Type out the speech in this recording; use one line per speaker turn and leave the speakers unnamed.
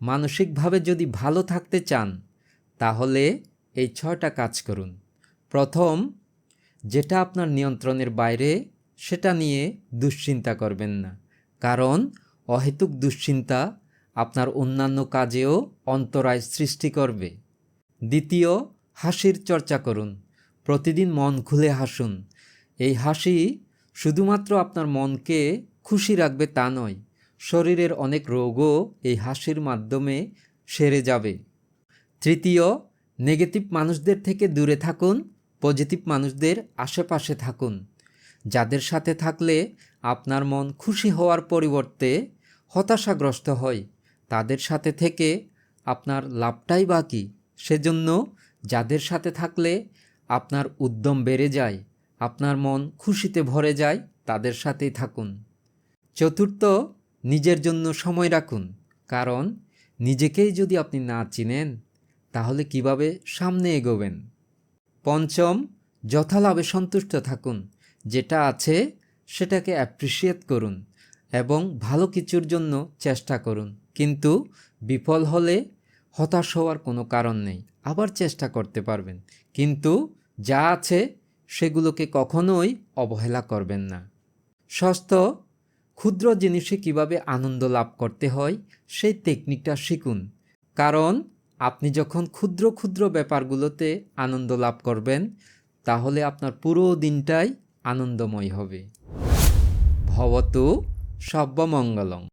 মানসিকভাবে যদি ভালো থাকতে চান, তাহলে এই ছয়টা কাজ করুন। প্রথম, যেটা আপনার নিয়ন্ত্রণের বাইরে, সেটা নিয়ে দুশ্চিন্তা করবেন না। কারণ অহেতুক দুশ্চিন্তা আপনার অন্যান্য কাজেও অন্তরায় সৃষ্টি করবে। দ্বিতীয়, হাসির চর্চা করুন। প্রতিদিন মন খুলে হাসুন। এই হাসি শুধুমাত্র আপনার মনকে খুশি রাখবে তা নয় শরীরের অনেক রোগও এই হাসির মাধ্যমে সেরে যাবে। তৃতীয়, নেগেটিভ মানুষদের থেকে দূরে থাকুন, পজিটিভ মানুষদের আশেপাশে থাকুন। যাদের সাথে থাকলে আপনার মন খুশি হওয়ার পরিবর্তে হতাশাগ্রস্ত হয়। তাদের সাথে থেকে আপনার লাভটাই বাকি সেজন্য যাদের সাথে থাকলে আপনার উদ্যম বেড়ে যায়, আপনার মন খুশিতে ভরে যায়, তাদের সাথেই থাকুন। চতুর্থ নিজের জন্য সময় রাখুন। কারণ, নিজেকেই যদি আপনি না চিনেন, তাহলে কীভাবে সামনে এগোবেন? পঞ্চম, যথালাভে সন্তুষ্ট থাকুন। যেটা আছে, সেটাকে অ্যাপ্রিসিয়েট করুন এবং ভালো কিছুর জন্য চেষ্টা করুন। কিন্তু, বিফল হলে হতাশ হওয়ার কোনো কারণ নেই, আবার চেষ্টা করতে পারবেন। কিন্তু, যা আছে, সেগুলোকে কখনোই অবহেলা করবেন না। ষষ্ঠ ক্ষুদ্র জিনিসে কীভাবে আনন্দ লাভ করতে হয়, সেই টেকনিকটা শিখুন। কারণ, আপনি যখন ক্ষুদ্র ক্ষুদ্র ব্যাপারগুলোতে আনন্দ লাভ করবেন, তাহলে আপনার পুরো দিনটাই আনন্দময় হবে। ভবতু সব্যমঙ্গলং